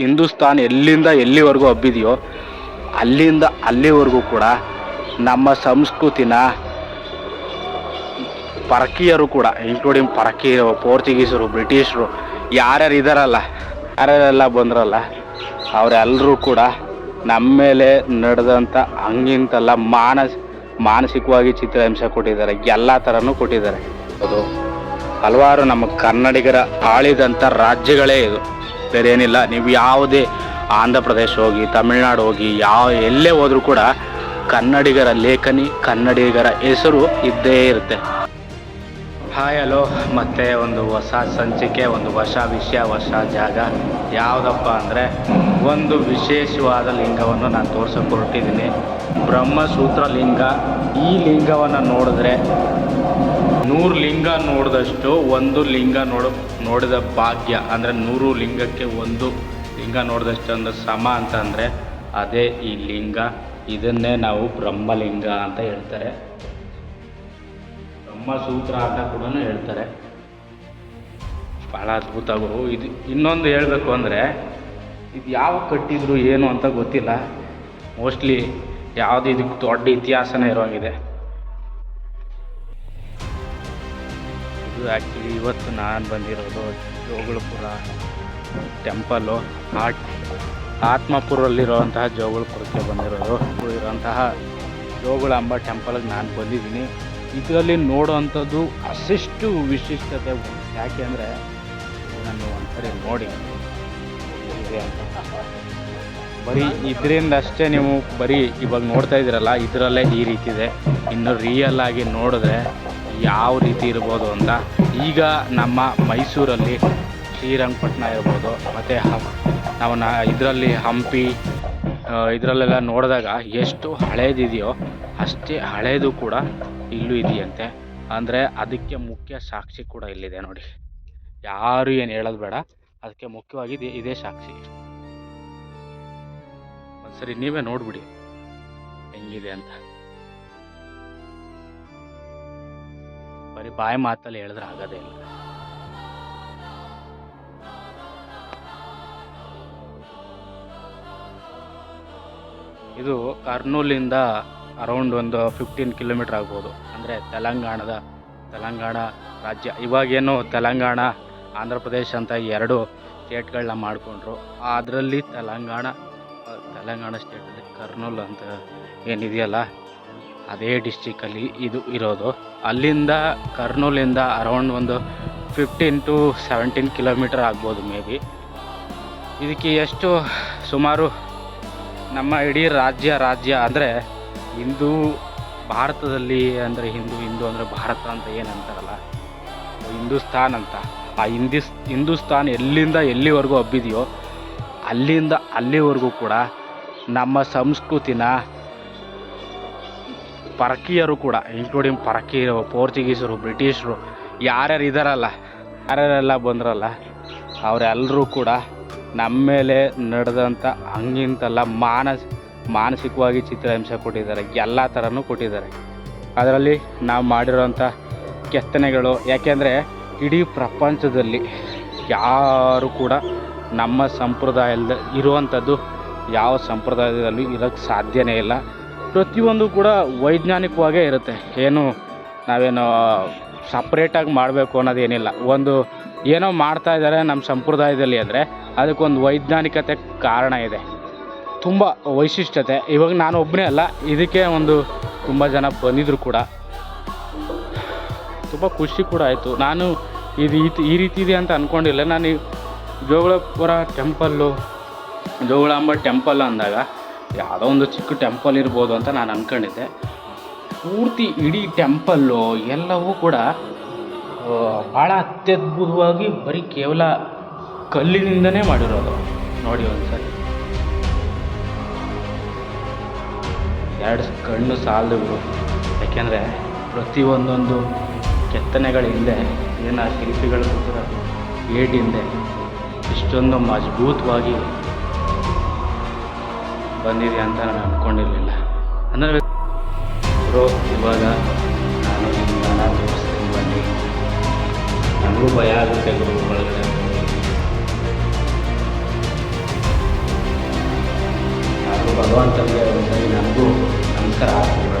ಹಿಂದೂಸ್ತಾನ್ ಎಲ್ಲಿಂದ ಎಲ್ಲಿವರೆಗೂ ಹಬ್ಬಿದೆಯೋ, ಅಲ್ಲಿಂದ ಅಲ್ಲಿವರೆಗೂ ಕೂಡ ನಮ್ಮ ಸಂಸ್ಕೃತಿನ ಪರಕೀಯರು ಕೂಡ ಇನ್ಕ್ಲೂಡಿಂಗ್ ಪರಕೀಯರು ಪೋರ್ಚುಗೀಸರು, ಬ್ರಿಟಿಷರು, ಯಾರ್ಯಾರು ಇದ್ದಾರಲ್ಲ ಯಾರ್ಯಾರೆಲ್ಲ ಬಂದ್ರಲ್ಲ ಅವರೆಲ್ಲರೂ ಕೂಡ ನಮ್ಮ ಮೇಲೆ ನಡೆದಂಥ ಹಂಗಿಂತಲ್ಲ ಮಾನಸ್, ಮಾನಸಿಕವಾಗಿ ಚಿತ್ರಹಿಂಸೆ ಕೊಟ್ಟಿದ್ದಾರೆ, ಎಲ್ಲ ಥರನೂ ಕೊಟ್ಟಿದ್ದಾರೆ. ಅದು ಹಲವಾರು ನಮ್ಮ ಕನ್ನಡಿಗರ ಆಳಿದಂಥ ರಾಜ್ಯಗಳೇ ಇದು. ಬೇರೆ ಏನಿಲ್ಲ ನೀವು ಯಾವುದೇ ಆಂಧ್ರ ಪ್ರದೇಶ ಹೋಗಿ, ತಮಿಳ್ನಾಡು ಹೋಗಿ, ಯಾವ ಎಲ್ಲೇ ಹೋದರೂ ಕೂಡ ಕನ್ನಡಿಗರ ಲೇಖನಿ, ಕನ್ನಡಿಗರ ಹೆಸರು ಇದ್ದೇ ಇರುತ್ತೆ. Hi, hello. ಮತ್ತೆ ಒಂದು ಹೊಸ ಸಂಚಿಕೆ, ಒಂದು ಹೊಸ ವಿಷಯ, ಹೊಸ ಜಾಗ. ಯಾವುದಪ್ಪ ಅಂದರೆ ಒಂದು ವಿಶೇಷವಾದ ಲಿಂಗವನ್ನು ನಾನು ತೋರ್ಸೋಕೆ ಹೊರಟಿದ್ದೀನಿ. ಬ್ರಹ್ಮಸೂತ್ರ ಲಿಂಗ. ಈ ಲಿಂಗವನ್ನು ನೋಡಿದ್ರೆ ನೂರು ಲಿಂಗ ನೋಡಿದಷ್ಟು ಒಂದು ಲಿಂಗ ನೋಡ, ನೋಡಿದ ಭಾಗ್ಯ, ಅಂದರೆ ನೂರು ಲಿಂಗಕ್ಕೆ ಒಂದು ಲಿಂಗ ನೋಡಿದಷ್ಟು ಅಂದರೆ ಸಮ ಅಂತ ಅಂದರೆ ಅದೇ ಈ ಲಿಂಗ. ಇದನ್ನೇ ನಾವು ಬ್ರಹ್ಮಲಿಂಗ ಅಂತ ಹೇಳ್ತಾರೆ. ಬ್ರಹ್ಮಸೂತ್ರ ಅಂತ ಕೂಡ ಹೇಳ್ತಾರೆ. ಭಾಳ ಅದ್ಭುತ ಗುರು. ಇದು ಇನ್ನೊಂದು ಹೇಳಬೇಕು ಅಂದರೆ, ಇದು ಯಾವ ಕಟ್ಟಿದ್ರು ಏನು ಅಂತ ಗೊತ್ತಿಲ್ಲ. ಮೋಸ್ಟ್ಲಿ ಯಾವುದು ಇದಕ್ಕೆ ದೊಡ್ಡ ಇತಿಹಾಸನೇ ಇರೋಂಗಿದೆ. ಇದು ಆ್ಯಕ್ಚುಲಿ ಇವತ್ತು ನಾನು ಬಂದಿರೋದು ಜೋಗುಳಪುರ ಟೆಂಪಲ್ಲು ಆಟ್, ಆತ್ಮಪುರಲ್ಲಿರುವಂತಹ ಜೋಗುಳಪುರಕ್ಕೆ ಬಂದಿರೋದು. ಇರುವಂತಹ ಜೋಗುಳಾಂಬ ಟೆಂಪಲ್ಗೆ ನಾನು ಬಂದಿದ್ದೀನಿ. ಇದರಲ್ಲಿ ನೋಡುವಂಥದ್ದು ಅಷ್ಟಿಷ್ಟು ವಿಶಿಷ್ಟತೆ ಯಾಕೆ ಅಂದರೆ, ನಾನು ಒಂದ್ಸರಿ ನೋಡಿ ಬರೀ ಇದರಿಂದ ಅಷ್ಟೇ ನೀವು ಬರೀ ಇವಾಗ ನೋಡ್ತಾ ಇದ್ದೀರಲ್ಲ, ಇದರಲ್ಲೇ ಈ ರೀತಿ ಇದೆ. ಇನ್ನು ರಿಯಲ್ ಆಗಿ ನೋಡಿದ್ರೆ ಯಾವ ರೀತಿ ಇರ್ಬೋದು ಅಂತ ಈಗ ನಮ್ಮ ಮೈಸೂರಲ್ಲಿ ಶ್ರೀರಂಗಪಟ್ಟಣ ಇರ್ಬೋದು, ಮತ್ತು ನಾವು ನ ಇದರಲ್ಲಿ ಹಂಪಿ ಇದರಲ್ಲೆಲ್ಲ ನೋಡಿದಾಗ ಎಷ್ಟು ಹಳೇದಿದೆಯೋ ಅಷ್ಟೇ ಹಳೇದು ಕೂಡ ಇಲ್ಲೂ ಇದೆಯಂತೆ. ಅಂದರೆ ಅದಕ್ಕೆ ಮುಖ್ಯ ಸಾಕ್ಷಿ ಕೂಡ ಇಲ್ಲಿದೆ ನೋಡಿ. ಯಾರು ಏನು ಹೇಳೋದು ಬೇಡ, ಅದಕ್ಕೆ ಮುಖ್ಯವಾಗಿ ಇದೇ ಇದೇ ಸಾಕ್ಷಿ. ಒಂದ್ಸರಿ ನೀವೇ ನೋಡಿಬಿಡಿ ಹೆಂಗಿದೆ ಅಂತ. ಬರೀ ಬಾಯಿ ಮಾತಲ್ಲಿ ಹೇಳಿದ್ರೆ ಆಗೋದೇ ಇಲ್ಲ. ಇದು ಕರ್ನೂಲಿಂದ ಅರೌಂಡ್ ಒಂದು ಫಿಫ್ಟೀನ್ ಕಿಲೋಮೀಟ್ರ್ ಆಗ್ಬೋದು. ಅಂದರೆ ತೆಲಂಗಾಣದ, ತೆಲಂಗಾಣ ರಾಜ್ಯ. ಇವಾಗೇನು ತೆಲಂಗಾಣ, ಆಂಧ್ರ ಪ್ರದೇಶ ಅಂತ ಎರಡು ಸ್ಟೇಟ್ಗಳನ್ನ ಮಾಡಿಕೊಂಡ್ರು. ಅದರಲ್ಲಿ ತೆಲಂಗಾಣ ತೆಲಂಗಾಣ ಸ್ಟೇಟಲ್ಲಿ ಕರ್ನೂಲ್ ಅಂತ ಏನಿದೆಯಲ್ಲ ಅದೇ ಡಿಸ್ಟಿಕ್ಕಲ್ಲಿ ಇದು ಇರೋದು. ಅಲ್ಲಿಂದ ಕರ್ನೂಲಿಂದ ಅರೌಂಡ್ ಒಂದು ಫಿಫ್ಟೀನ್ ಟು ಸೆವೆಂಟೀನ್ ಕಿಲೋಮೀಟರ್ ಆಗ್ಬೋದು ಮೇ ಬಿ ಇದಕ್ಕೆ ಎಷ್ಟು ಸುಮಾರು ನಮ್ಮ ಇಡೀ ರಾಜ್ಯ ರಾಜ್ಯ ಅಂದರೆ ಹಿಂದೂ ಭಾರತದಲ್ಲಿ ಅಂದರೆ ಹಿಂದೂ ಹಿಂದೂ ಅಂದರೆ ಭಾರತ ಅಂತ ಏನು ಅಂತಾರಲ್ಲ ಹಿಂದೂಸ್ತಾನ್ ಅಂತ. ಆ ಹಿಂದಿಸ್ ಹಿಂದೂಸ್ತಾನ್ ಎಲ್ಲಿಂದ ಎಲ್ಲಿವರೆಗೂ ಹಬ್ಬಿದೆಯೋ ಅಲ್ಲಿಂದ ಅಲ್ಲಿವರೆಗೂ ಕೂಡ ನಮ್ಮ ಸಂಸ್ಕೃತಿನ ಪರಕೀಯರು ಕೂಡ ಇನ್ಕ್ಲೂಡಿಂಗ್ ಪರಕೀಯರು, ಪೋರ್ಚುಗೀಸರು, ಬ್ರಿಟಿಷರು, ಯಾರ್ಯಾರು ಇದ್ದಾರಲ್ಲ ಯಾರ್ಯಾರೆಲ್ಲ ಬಂದ್ರಲ್ಲ ಅವರೆಲ್ಲರೂ ಕೂಡ ನಮ್ಮ ಮೇಲೆ ನಡೆದಂಥ ಹಂಗಿಂತಲ್ಲ ಮಾನಸ್, ಮಾನಸಿಕವಾಗಿ ಚಿತ್ರಹಿಂಸೆ ಕೊಟ್ಟಿದ್ದಾರೆ, ಎಲ್ಲ ಥರನೂ ಕೊಟ್ಟಿದ್ದಾರೆ. ಅದರಲ್ಲಿ ನಾವು ಮಾಡಿರೋಂಥ ಕೆತ್ತನೆಗಳು, ಯಾಕೆಂದರೆ ಇಡೀ ಪ್ರಪಂಚದಲ್ಲಿ ಯಾರು ಕೂಡ ನಮ್ಮ ಸಂಪ್ರದಾಯದ ಇರುವಂಥದ್ದು ಯಾವ ಸಂಪ್ರದಾಯದಲ್ಲಿ ಇರೋಕ್ಕೆ ಸಾಧ್ಯವೇ ಇಲ್ಲ. ಪ್ರತಿಯೊಂದು ಕೂಡ ವೈಜ್ಞಾನಿಕವಾಗೇ ಇರುತ್ತೆ. ಏನು ನಾವೇನು ಸಪ್ರೇಟಾಗಿ ಮಾಡಬೇಕು ಅನ್ನೋದೇನಿಲ್ಲ ಒಂದು ಏನೋ ಮಾಡ್ತಾ ಇದ್ದಾರೆ ನಮ್ಮ ಸಂಪ್ರದಾಯದಲ್ಲಿ ಅಂದರೆ ಅದಕ್ಕೊಂದು ವೈಜ್ಞಾನಿಕತೆ ಕಾರಣ ಇದೆ. ತುಂಬ ವೈಶಿಷ್ಟ್ಯತೆ. ಇವಾಗ ನಾನು ಒಬ್ಬನೇ ಅಲ್ಲ, ಇದಕ್ಕೆ ಒಂದು ತುಂಬ ಜನ ಬಂದಿದ್ರು ಕೂಡ. ತುಂಬ ಖುಷಿ ಕೂಡ ಆಯಿತು. ನಾನು ಇದು ಈ ರೀತಿ ಇದೆ ಅಂತ ಅಂದ್ಕೊಂಡಿಲ್ಲ ನಾನು ಜೋಗಳಪುರ ಟೆಂಪಲ್ಲು ಜೋಗಳಾಂಬ ಟೆಂಪಲ್ ಅಂದಾಗ ಯಾವುದೋ ಒಂದು ಚಿಕ್ಕ ಟೆಂಪಲ್ ಇರ್ಬೋದು ಅಂತ ನಾನು ಅಂದ್ಕೊಂಡಿದ್ದೆ ಪೂರ್ತಿ ಇಡೀ ಟೆಂಪಲ್ಲು ಎಲ್ಲವೂ ಕೂಡ ಭಾಳ ಅತ್ಯದ್ಭುತವಾಗಿ ಬರೀ ಕೇವಲ ಕಲ್ಲಿನಿಂದನೇ ಮಾಡಿರೋದು. ನೋಡಿ ಒಂದ್ಸರಿ. ಎರಡು ಕಣ್ಣು ಸಾಲದು ಯಾಕೆಂದರೆ ಪ್ರತಿಯೊಂದೊಂದು ಕೆತ್ತನೆಗಳ ಹಿಂದೆ ಏನು ಶಿಲ್ಪಿಗಳು ಕೂತಿರೋ ಏಟಿಂದೆ ಇಷ್ಟೊಂದು ಮಜಬೂತವಾಗಿ ಬಂದಿದೆ ಅಂತ ನಾನು ಅಂದ್ಕೊಂಡಿರಲಿಲ್ಲ ಅಂದರೆ ಬ್ರೋ, ಇವಾಗ ನಾನು ನಿಮ್ಮನ್ನ ತೋರಿಸ್ತೀನಿ ಬನ್ನಿ. ನನಗೂ ಭಯ ಆಗುತ್ತೆ ಗುರು ಒಳಗಡೆ. ಭಗವಂತನಿಗೆ ಒಂದ್ಸರಿ ನಮಗೂ ನಮಸ್ಕಾರ ಆಗ್ತದೆ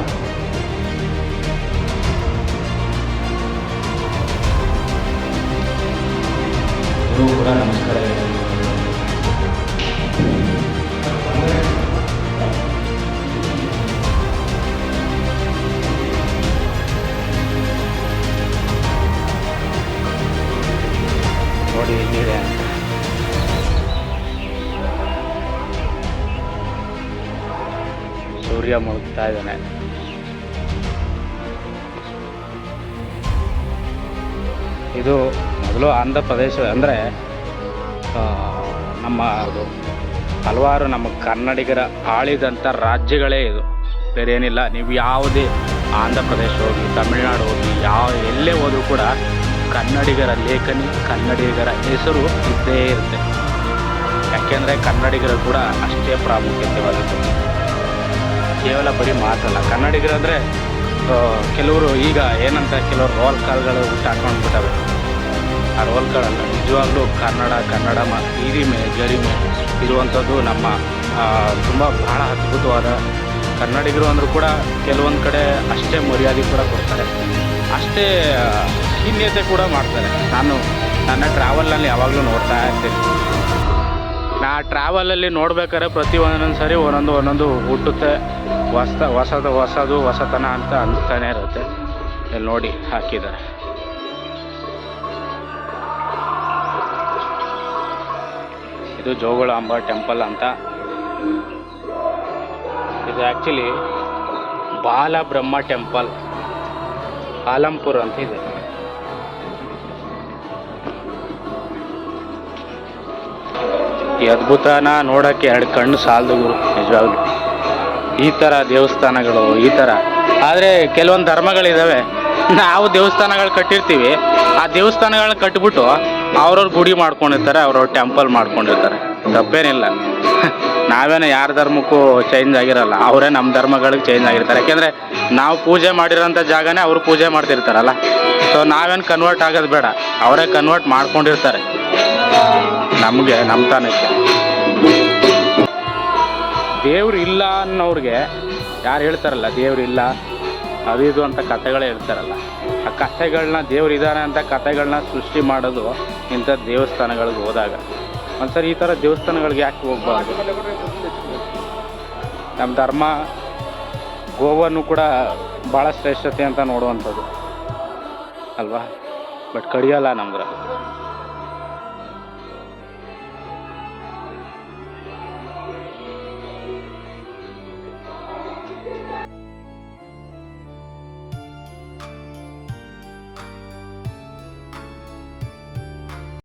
ಕೂಡ ನಮಸ್ಕಾರ ಹೇಳಿ. ನೋಡಿ ನೀವೇ ಸೂರ್ಯ ಮುಳುಗ್ತಾ ಇದ್ದಾನೆ. ಇದು ಮೊದಲು ಆಂಧ್ರ ಪ್ರದೇಶ ಅಂದರೆ ನಮ್ಮ ಹಲವಾರು ನಮ್ಮ ಕನ್ನಡಿಗರ ಆಳಿದಂಥ ರಾಜ್ಯಗಳೇ ಇದು. ಬೇರೆ ಏನಿಲ್ಲ ನೀವು ಯಾವುದೇ ಆಂಧ್ರ ಪ್ರದೇಶ ಹೋಗಿ, ತಮಿಳುನಾಡು ಹೋಗಿ, ಯಾವ, ಎಲ್ಲೇ ಹೋದರೂ ಕೂಡ ಕನ್ನಡಿಗರ ಲೇಖನಿ, ಕನ್ನಡಿಗರ ಹೆಸರು ಇದ್ದೇ ಇರುತ್ತೆ. ಯಾಕೆಂದರೆ ಕನ್ನಡಿಗರು ಕೂಡ ಅಷ್ಟೇ ಪ್ರಾಮುಖ್ಯತೆವಾಗಿರುತ್ತದೆ ಕೇವಲ ಬರೀ ಮಾತಲ್ಲ, ಕನ್ನಡಿಗರು ಅಂದರೆ ಕೆಲವರು ಈಗ ಏನಂತ ಕೆಲವರು ರೋಲ್ ಕಾಲ್ಗಳು ಹುಟ್ಟು ಹಾಕೊಂಡ್ಬಿಟ್ಟವೆ. ಆ ರೋಲ್ ಕಾಲಲ್ಲ ನಿಜವಾಗ್ಲೂ ಕನ್ನಡ ಕನ್ನಡ ಹಿರಿಮೆ, ಗರಿಮೆ ಇರುವಂಥದ್ದು ನಮ್ಮ ತುಂಬ ಬಹಳ ಅದ್ಭುತವಾದ ಕನ್ನಡಿಗರು ಅಂದರೂ ಕೂಡ ಕೆಲವೊಂದು ಕಡೆ ಅಷ್ಟೇ ಮರ್ಯಾದೆ ಕೂಡ ಕೊಡ್ತಾರೆ. ಅಷ್ಟೇ ಖಿನ್ಯತೆ ಕೂಡ ಮಾಡ್ತಾರೆ. ನಾನು ನನ್ನ ಟ್ರಾವೆಲ್ನಲ್ಲಿ ಯಾವಾಗಲೂ ನೋಡ್ತಾ ಇರ್ತೀನಿ. ನಾ ಟ್ರಾವೆಲಲ್ಲಿ ನೋಡ್ಬೇಕಾದ್ರೆ ಪ್ರತಿ ಒಂದೊಂದು ಸರಿ ಒಂದೊಂದು ಒಂದೊಂದು ಹುಟ್ಟುತ್ತೆ. ಹೊಸ ಹೊಸದು ಹೊಸದು, ಹೊಸತನ ಅಂತ ಅನಿಸ್ತಾನೆ ಇರುತ್ತೆ. ಇಲ್ಲಿ ನೋಡಿ ಹಾಕಿದ್ದಾರೆ. ಇದು ಜೋಗುಳಾಂಬ ಟೆಂಪಲ್ ಅಂತ. ಇದು ಆ್ಯಕ್ಚುಲಿ ಬಾಲಬ್ರಹ್ಮ ಟೆಂಪಲ್, ಆಲಂಪುರ್ ಅಂತ ಇದೆ. ಈ ಅದ್ಭುತನ ನೋಡೋಕ್ಕೆ ಎರಡು ಕಣ್ಣು ಸಾಲದು ಗುರು, ನಿಜವಾಗ್ಲು. ಈ ಥರ ದೇವಸ್ಥಾನಗಳು, ಈ ಥರ ಆದರೆ ಕೆಲವೊಂದು ಧರ್ಮಗಳಿದ್ದಾವೆ ನಾವು ದೇವಸ್ಥಾನಗಳು ಕಟ್ಟಿರ್ತೀವಿ. ಆ ದೇವಸ್ಥಾನಗಳನ್ನ ಕಟ್ಬಿಟ್ಟು ಅವ್ರವ್ರ ಗುಡಿ ಮಾಡ್ಕೊಂಡಿರ್ತಾರೆ, ಅವ್ರವ್ರ ಟೆಂಪಲ್ ಮಾಡ್ಕೊಂಡಿರ್ತಾರೆ. ತಪ್ಪೇನಿಲ್ಲ. ನಾವೇನು ಯಾರ ಧರ್ಮಕ್ಕೂ ಚೇಂಜ್ ಆಗಿರಲ್ಲ. ಅವರೇ ನಮ್ಮ ಧರ್ಮಗಳಿಗೆ ಚೇಂಜ್ ಆಗಿರ್ತಾರೆ. ಯಾಕೆಂದರೆ ನಾವು ಪೂಜೆ ಮಾಡಿರೋಂಥ ಜಾಗನೇ ಅವರು ಪೂಜೆ ಮಾಡ್ತಿರ್ತಾರಲ್ಲ. ಸೊ ನಾವೇನು ಕನ್ವರ್ಟ್ ಆಗೋದು ಬೇಡ. ಅವರೇ ಕನ್ವರ್ಟ್ ಮಾಡ್ಕೊಂಡಿರ್ತಾರೆ. ನಮಗೆ ನಮ್ಮ ತಾನಕ್ಕೆ. ದೇವ್ರು ಇಲ್ಲ ಅನ್ನೋರಿಗೆ ಯಾರು ಹೇಳ್ತಾರಲ್ಲ, ದೇವ್ರು ಇಲ್ಲ, ಅದು ಇದು ಅಂತ ಕಥೆಗಳೇ ಹೇಳ್ತಾರಲ್ಲ. ಆ ಕಥೆಗಳನ್ನ ದೇವ್ರು ಇದ್ದಾನೆ ಅಂತ ಕಥೆಗಳನ್ನ ಸೃಷ್ಟಿ ಮಾಡೋದು ಇಂಥ ದೇವಸ್ಥಾನಗಳಿಗೆ ಹೋದಾಗ. ಒಂದ್ಸರಿ ಈ ಥರ ದೇವಸ್ಥಾನಗಳಿಗೆ ಯಾಕೆ ಹೋಗ್ಬಾರ್ದು? ನಮ್ಮ ಧರ್ಮ ಗೋವನ್ನು ಕೂಡ ಭಾಳ ಶ್ರೇಷ್ಠತೆ ಅಂತ ನೋಡುವಂಥದ್ದು. ಅಲ್ವಾ? ಬಟ್ ಕಡಿಯಲ್ಲ ನಮ್ದ್ರಲ್ಲಿ